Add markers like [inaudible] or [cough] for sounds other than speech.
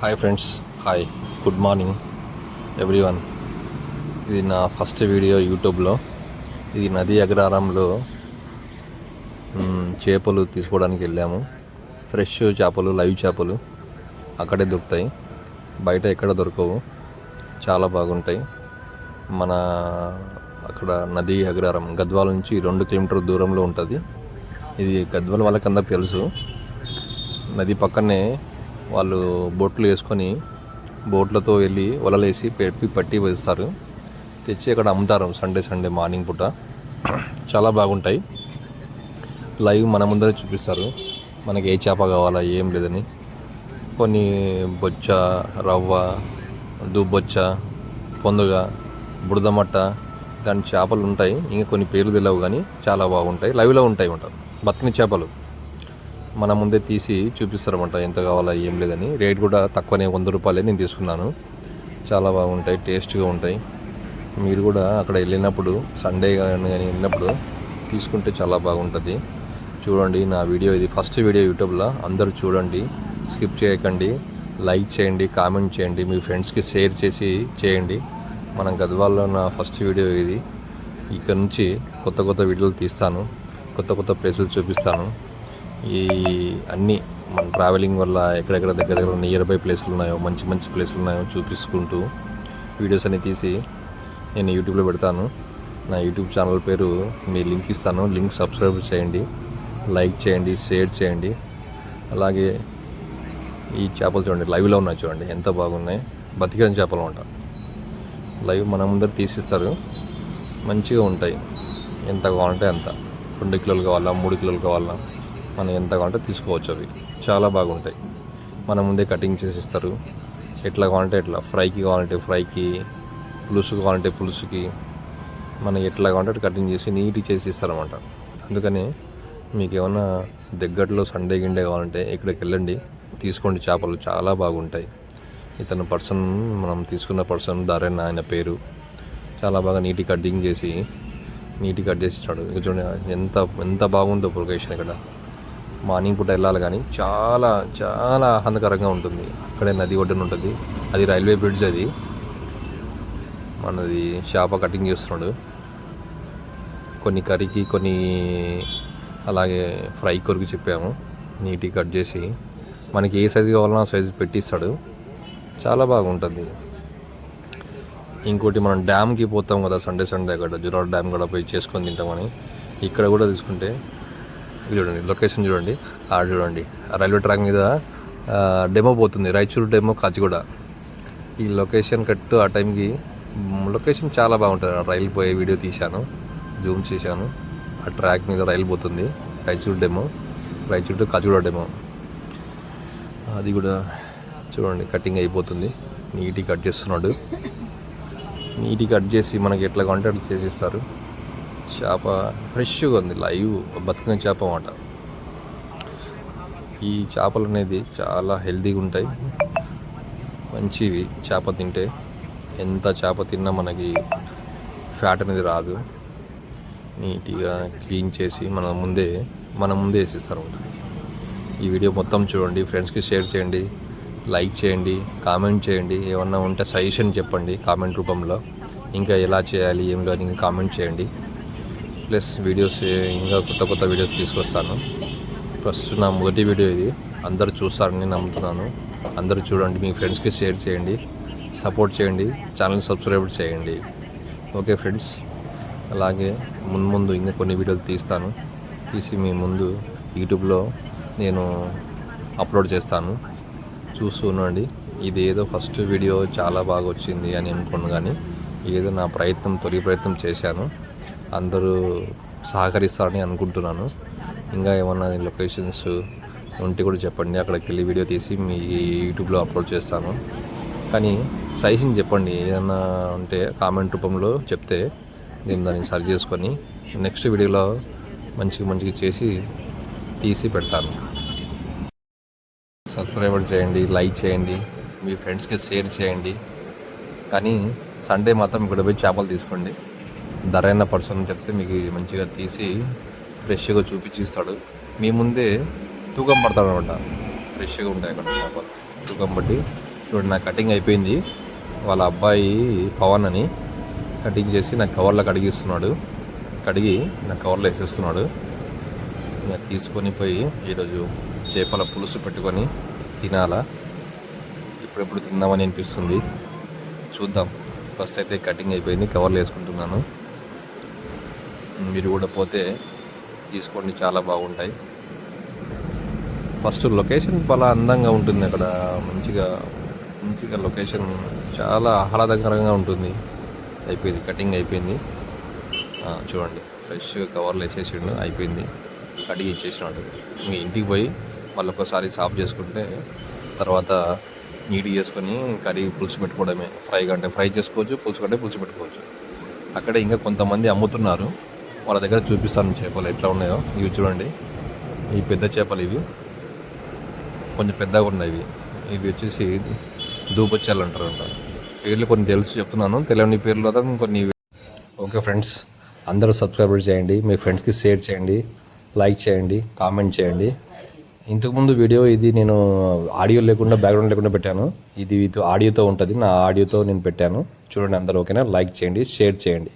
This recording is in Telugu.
Hi friends hi good morning everyone ఇది నా ఫస్ట్ వీడియో యూట్యూబ్లో ఇది నది అగ్రహారంలో చేపలు తీసుకోవడానికి వెళ్ళాము. ఫ్రెష్ చేపలు లైవ్ చేపలు అక్కడే దొరుకుతాయి. బయట ఎక్కడ దొరకవు. చాలా బాగుంటాయి. మన అక్కడ నది అగ్రహారం గద్వాల నుంచి రెండు కిలోమీటర్ దూరంలో ఉంటుంది. ఇది గద్వాల వాళ్ళకి అందరికి తెలుసు. నది పక్కనే వాళ్ళు బోట్లు వేసుకొని బోట్లతో వెళ్ళి వలలేసి పెట్టి పట్టి వేస్తారు. తెచ్చి అక్కడ అమ్ముతారు సండే సండే మార్నింగ్ పూట. చాలా బాగుంటాయి. లైవ్ మన ముందరే చూపిస్తారు. మనకి ఏ చేప కావాలా ఏం లేదని. కొన్ని బొచ్చ రవ్వ దుబ్బొచ్చ పొందుగ బుడదమట్ట దాని చేపలు ఉంటాయి. ఇంకా కొన్ని పేర్లు తెలియవు కానీ చాలా బాగుంటాయి. లైవ్లో ఉంటాయి అంటారు బతిని చేపలు. మన ముందే తీసి చూపిస్తారన్నమాట. ఎంత కావాలా ఏం లేదని. రేట్ కూడా తక్కువనే వంద రూపాయలే నేను తీసుకున్నాను. చాలా బాగుంటాయి టేస్ట్గా ఉంటాయి. మీరు కూడా అక్కడ వెళ్ళినప్పుడు సండే కానీ కానీ వెళ్ళినప్పుడు తీసుకుంటే చాలా బాగుంటుంది. చూడండి నా వీడియో ఇది ఫస్ట్ వీడియో యూట్యూబ్లో. అందరూ చూడండి స్కిప్ చేయకండి లైక్ చేయండి కామెంట్ చేయండి మీ ఫ్రెండ్స్కి షేర్ చేసి చేయండి. మనం గద్వాల్లో నా ఫస్ట్ వీడియో ఇది. ఇక్కడ నుంచి కొత్త కొత్త వీడియోలు తీస్తాను. కొత్త కొత్త ప్లేసులు చూపిస్తాను. ఈ అన్నీ మన ట్రావెలింగ్ వల్ల ఎక్కడెక్కడ దగ్గర దగ్గర నియర్ బై ప్లేసులు ఉన్నాయో మంచి మంచి ప్లేసులు ఉన్నాయో చూపిస్తుంటూ వీడియోస్ అన్ని తీసి నేను యూట్యూబ్లో పెడతాను. నా యూట్యూబ్ ఛానల్ పేరు మీ లింక్ ఇస్తాను. లింక్ సబ్స్క్రైబ్ చేయండి లైక్ చేయండి షేర్ చేయండి. అలాగే ఈ చేపలు చూడండి లైవ్లో ఉన్నాయి చూడండి ఎంత బాగున్నాయి. బతికిన చేపలు అంట. లైవ్ మన ముందర తీసిస్తారు. మంచిగా ఉంటాయి. ఎంత కావాలంటే అంత. రెండు కిలోలు కావాలా మూడు కిలోలు కావాలా? మనం ఎంత కావాలంటే తీసుకోవచ్చు అవి. చాలా బాగుంటాయి. మన ముందే కటింగ్ చేసి ఇస్తారు. ఎట్లా కావాలంటే ఎట్లా. ఫ్రైకి కావాలంటే ఫ్రైకి పులుసు కావాలంటే పులుసుకి మనం ఎట్లా కావాలంటే కటింగ్ చేసి నీట్గా చేసి ఇస్తారన్నమాట. అందుకని మీకు ఏమన్నా దగ్గరలో సండే గిండే కావాలంటే ఇక్కడికి వెళ్ళండి. తీసుకోండి చేపలు. చాలా బాగుంటాయి. ఇతను పర్సన్ మనం తీసుకున్న పర్సన్ దారైన ఆయన పేరు. చాలా బాగా నీట్గా కటింగ్ చేసి నీట్గా కట్ చేసి ఇచ్చాడు. ఇక చూడండి ఎంత ఎంత బాగుందో ప్రొకేషన్ ఇక్కడ. మార్నింగ్ పూట వెళ్ళాలి కానీ చాలా చాలా ఆహ్లాదకరంగా ఉంటుంది. అక్కడే నది ఒడ్డున ఉంటుంది. అది రైల్వే బ్రిడ్జ్ అది. మనది చేప కటింగ్ చేస్తున్నాడు. కొన్ని కర్రీకి కొన్ని అలాగే ఫ్రై కొరకు చెప్పాము. నీట్గా కట్ చేసి మనకి ఏ సైజు కావాలన్నా ఆ సైజు పెట్టిస్తాడు. చాలా బాగుంటుంది. ఇంకోటి మనం డ్యామ్కి పోతాం కదా సండే సండే అక్కడ జురాడ్ డ్యామ్ కూడా పోయి చేసుకొని తింటామని. ఇక్కడ కూడా తీసుకుంటే చూడండి లొకేషన్ చూడండి ఆడ చూడండి ఆ రైల్వే ట్రాక్ మీద డెమో పోతుంది రాయచూరు డెమో కాచిగూడ. ఈ లొకేషన్ కట్టు ఆ టైంకి లొకేషన్ చాలా బాగుంటుంది. రైలు పోయే వీడియో తీశాను జూమ్ చేశాను ఆ ట్రాక్ మీద రైలు పోతుంది Raichur DEMU Raichur to Kacheguda DEMU అది కూడా చూడండి కటింగ్ అయిపోతుంది నీట్గా కట్ చేస్తున్నాడు. [laughs] నీట్గా కట్ చేసి మనకి ఎట్లా కావాలంటే అట్లా చేసిస్తారు? చేప ఫ్రెష్గా ఉంది లైవ్ బతికిన చేప అనమాట ఈ చేపలు అనేది చాలా హెల్తీగా ఉంటాయి. మంచివి చేప తింటే. ఎంత చేప తిన్నా మనకి ఫ్యాట్ అనేది రాదు. నీట్గా క్లీన్ చేసి మన ముందే మన ముందే వేసిస్తారు ఈ వీడియో మొత్తం చూడండి ఫ్రెండ్స్కి షేర్ చేయండి లైక్ చేయండి కామెంట్ చేయండి. ఏమన్నా ఉంటే సజెషన్ చెప్పండి కామెంట్ రూపంలో. ఇంకా ఎలా చేయాలి ఏం లేదు ఇంకా కామెంట్ చేయండి. ప్లస్ వీడియోస్ ఇంకా కొత్త కొత్త వీడియోస్ తీసుకొస్తాను. ఫస్ట్ నా మొదటి వీడియో ఇది. అందరూ చూస్తారని నమ్ముతున్నాను. అందరూ చూడండి మీ ఫ్రెండ్స్కి షేర్ చేయండి సపోర్ట్ చేయండి ఛానల్ సబ్స్క్రైబ్ చేయండి. ఓకే ఫ్రెండ్స్ అలాగే ముందు ముందు ఇంకా కొన్ని వీడియోలు తీస్తాను. తీసి మీ ముందు యూట్యూబ్లో నేను అప్లోడ్ చేస్తాను. చూస్తూ ఉండండి. ఇది ఏదో ఫస్ట్ వీడియో చాలా బాగా వచ్చింది అని అనుకున్నాను కానీ ఏదో నా ప్రయత్నం తొలి ప్రయత్నం చేశాను. అందరూ సహకరిస్తారని అనుకుంటున్నాను. ఇంకా ఏమన్నా లొకేషన్స్ ఉంటే కూడా చెప్పండి. అక్కడికి వెళ్ళి వీడియో తీసి మీ యూట్యూబ్లో అప్లోడ్ చేస్తాను. కానీ సైజుని చెప్పండి. ఏదన్నా ఉంటే కామెంట్ రూపంలో చెప్తే నేను దాన్ని సరి చేసుకొని నెక్స్ట్ వీడియోలో మంచిగా మంచిగా చేసి తీసి పెడతాను. సబ్స్క్రైబర్ చేయండి లైక్ చేయండి మీ ఫ్రెండ్స్కి షేర్ చేయండి. కానీ సండే మాత్రం ఇక్కడ పోయి చేపలు తీసుకోండి. ధర అయిన పర్సన్ చెప్తే మీకు మంచిగా తీసి ఫ్రెష్గా చూపించి ఇస్తాడు మీ ముందే తూకం పడతాడు అనమాట. ఫ్రెష్గా ఉంటాయి అక్కడ చేపలు తూకం పట్టి చూడండి నా కటింగ్ అయిపోయింది. వాళ్ళ అబ్బాయి పవన్ అని కటింగ్ చేసి నాకు కవర్లో కడిగిస్తున్నాడు. కడిగి నా కవర్లో వేసేస్తున్నాడు. ఇంకా తీసుకొని పోయి ఈరోజు చేపల పులుసు పెట్టుకొని తినాలా? ఇప్పుడెప్పుడు తిందామని అనిపిస్తుంది. చూద్దాం. ఫస్ట్ అయితే కటింగ్ అయిపోయింది కవర్లు వేసుకుంటున్నాను. మీరు కూడా పోతే తీసుకోండి చాలా బాగుంటాయి. ఫస్ట్ లొకేషన్ చాలా అందంగా ఉంటుంది అక్కడ. మంచిగా మంచిగా లొకేషన్ చాలా ఆహ్లాదకరంగా ఉంటుంది. అయిపోయింది కటింగ్ అయిపోయింది. చూడండి ఫ్రెష్గా కవర్లు వేసేసిండు అయిపోయింది. కటింగ్ ఇచ్చేసినాడు ఇంకా ఇంటికి పోయి మళ్ళీ ఒకసారి సాఫ్ చేసుకుంటే తర్వాత నీట్ చేసుకొని కర్రీ పులుసు పెట్టుకోవడమే. ఫ్రై కంటే ఫ్రై చేసుకోవచ్చు పులుసు కంటే పులుసు పెట్టుకోవచ్చు. అక్కడ ఇంకా కొంతమంది అమ్ముతున్నారు. వాళ్ళ దగ్గర చూపిస్తాను చేపలు ఎట్లా ఉన్నాయో. ఇవి చూడండి. ఈ పెద్ద చేపలు ఇవి. కొంచెం పెద్దగా ఉన్నాయి ఇవి. ఇవి వచ్చేసి దూపచ్చాలు అంటారు అంట పేర్లు కొన్ని తెలుసు చెప్తున్నాను. తెలియని పేర్లు కొన్ని ఓకే ఫ్రెండ్స్ అందరూ సబ్స్క్రైబర్ చేయండి. మీ ఫ్రెండ్స్కి షేర్ చేయండి. లైక్ చేయండి. కామెంట్ చేయండి. ఇంతకుముందు వీడియో ఇది నేను ఆడియో లేకుండా బ్యాక్గ్రౌండ్ లేకుండా పెట్టాను. ఇది ఇది ఆడియోతో ఉంటుంది. నా ఆడియోతో నేను పెట్టాను. చూడండి అందరూ ఓకేనా? లైక్ చేయండి షేర్ చేయండి.